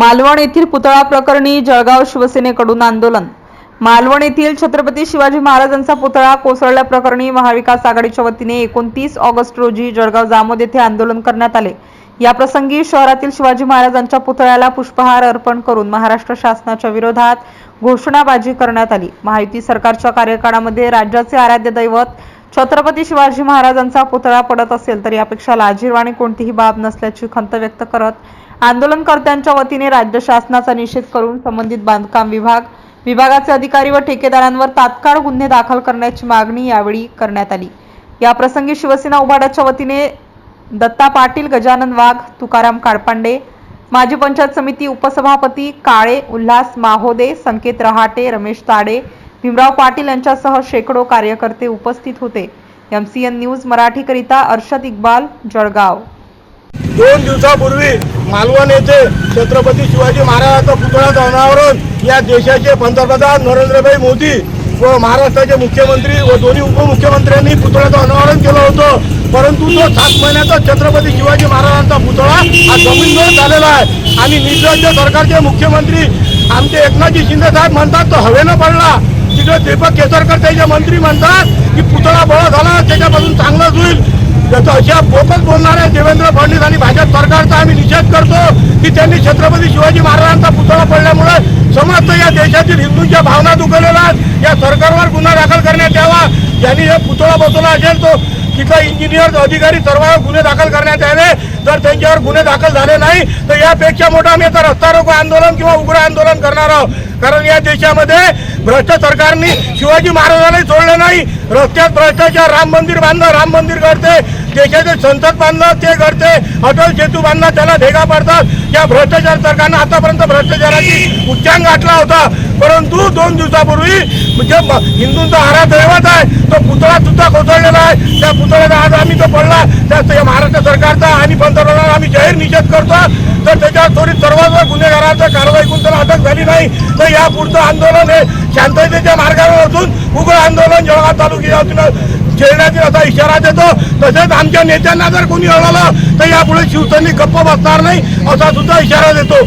मालवण येथील पुतळा प्रकरणी जळगाव शिवसेनेकडून आंदोलन. मालवण येथील छत्रपती शिवाजी महाराजांचा पुतळा कोसळल्या प्रकरणी महाविकास आघाडीच्या वतीने एकोणतीस ऑगस्ट रोजी जळगाव जामोद येथे आंदोलन करण्यात आले. या प्रसंगी शहरातील शिवाजी महाराजांच्या पुतळ्याला पुष्पहार अर्पण करून महाराष्ट्र शासनाच्या विरोधात घोषणाबाजी करण्यात आली. महायुती सरकारच्या कार्यकाळामध्ये राज्याचे आराध्य दैवत छत्रपती शिवाजी महाराजांचा पुतळा पडत असेल तर यापेक्षा लाजीरवाणी कोणतीही बाब नसल्याची खंत व्यक्त करत आंदोलनकर्त्यांच्या वतीने राज्य शासनाचा निषेध करून संबंधित बांधकाम विभाग विभागाचे अधिकारी व ठेकेदारांवर तात्काळ गुन्हे दाखल करण्याची मागणी यावेळी करण्यात आली. या प्रसंगी शिवसेना उभाडाच्या वतीने दत्ता पाटील गजानन वाघ तुकाराम काळपांडे माजी पंचायत समिती उपसभापती काळे उल्हास माहोदे संकेत रहाटे रमेश ताडे भीमराव पाटील यांच्यासह शेकडो कार्यकर्ते उपस्थित होते. एम सी एन न्यूज मराठीकरिता अर्षद इक्बाल जळगाव. दोन दिवसापूर्वी मालवण येथे छत्रपती शिवाजी महाराजांचा पुतळा अनावरण या देशाचे पंतप्रधान नरेंद्रभाई मोदी व महाराष्ट्राचे मुख्यमंत्री व दोन्ही उपमुख्यमंत्र्यांनी पुतळ्याचं अनावरण केलं होतं. परंतु तो सात महिन्याचा छत्रपती शिवाजी महाराजांचा पुतळा हा जमीनवर झालेला आहे. आणि निर्लज्ज सरकारचे मुख्यमंत्री आमचे एकनाथजी शिंदे साहेब म्हणतात तो हवेनं पडला. तिकडे दीपक केसरकर त्याचे मंत्री म्हणतात की पुतळा बळा झाला त्याच्यापासून चांगलंच होईल. त्याचा अशा बोकच बोलणाऱ्या देवेंद्र फडणवीस आणि भाजप सरकारचा आम्ही निषेध करतो की त्यांनी छत्रपती शिवाजी महाराजांचा पुतळा पडल्यामुळे समस्त या देशातील हिंदूंच्या भावना दुखवलेल्या आहेत. या सरकारवर गुन्हा दाखल करण्यात यावा. ज्यांनी हे पुतळा बसवला असेल तो तिथं इंजिनियर अधिकारी सर्वांवर गुन्हे दाखल करण्यात यावे. जर त्यांच्यावर गुन्हे दाखल झाले नाही तर यापेक्षा मोठं आम्ही आता रस्ता रोको आंदोलन किंवा उग्र आंदोलन करणार आहोत. कारण या देशामध्ये भ्रष्ट सरकारने शिवाजी महाराजांनाही सोडलं नाही. रस्त्यात भ्रष्टाचार राम मंदिर बांधणं राम मंदिर करते देशाचे संसद बांधलं ते करते अटल सेतू बांधला त्याला भेगा पडतात. या भ्रष्टाचार सरकारनं आतापर्यंत भ्रष्टाचाराची उच्चांग गाठला होता. परंतु दोन दिवसापूर्वी म्हणजे हिंदूंचा हारा दैवत आहे तो पुतळा सुद्धा कोसळलेला आहे. त्या पुतळ्याचा आज आम्ही तो पडला. त्या महाराष्ट्र सरकारचा आणि पंतप्रधान आम्ही जाहीर निषेध करतो. तर त्याच्यावर थोडी सर्वांवर गुन्हेगारांचा कारवाई करून त्याला अटक झाली नाही. तर या पुढचं आंदोलन हे शांततेच्या मार्गावर असून उग्र आंदोलन जळगाव तालुक्यातून छेडण्यात असा इशारा देतो. तसेच आमच्या नेत्यांना जर कोणी अडवलं तर यापुढे शिवसैनिक गप्प बसणार नाही असा सुद्धा इशारा देतो.